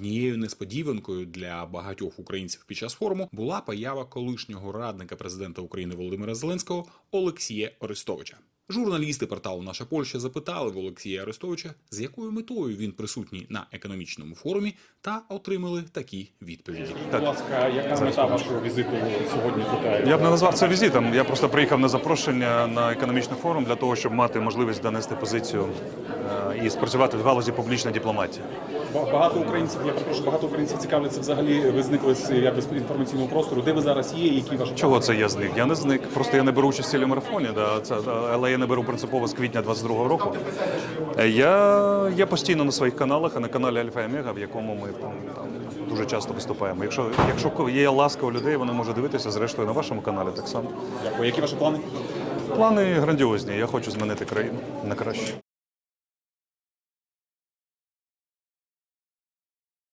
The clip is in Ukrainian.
Однією несподіванкою для багатьох українців під час форуму була поява колишнього радника президента України Володимира Зеленського Олексія Орестовича. Журналісти порталу Наша Польща запитали в Олексія Арестовича, з якою метою він присутній на економічному форумі, та отримали такі відповіді. Будь ласка, яка мета вашого візиту сьогодні тут? Я б не назвав це візитом. Я просто приїхав на запрошення на економічний форум для того, щоб мати можливість донести позицію е, і спрацювати в галузі публічної дипломатії. Багато українців, я перепрошую, багато українців цікавляться взагалі. Ви зникли з інформаційного простору. Де ви зараз є? Які ваші Чого це я зник? Я не зник. Просто я не беру участь в телемарафоні, да, це, але я не беру принципово з квітня 22-го року. Е, Я, я постійно на своїх каналах, а на каналі Альфа і Омега, в якому ми там, там дуже часто виступаємо. Якщо, якщо є ласка у людей, вони можуть дивитися, зрештою, на вашому каналі так само. Дякую. Які ваші плани? Плани грандіозні. Я хочу змінити країну на краще.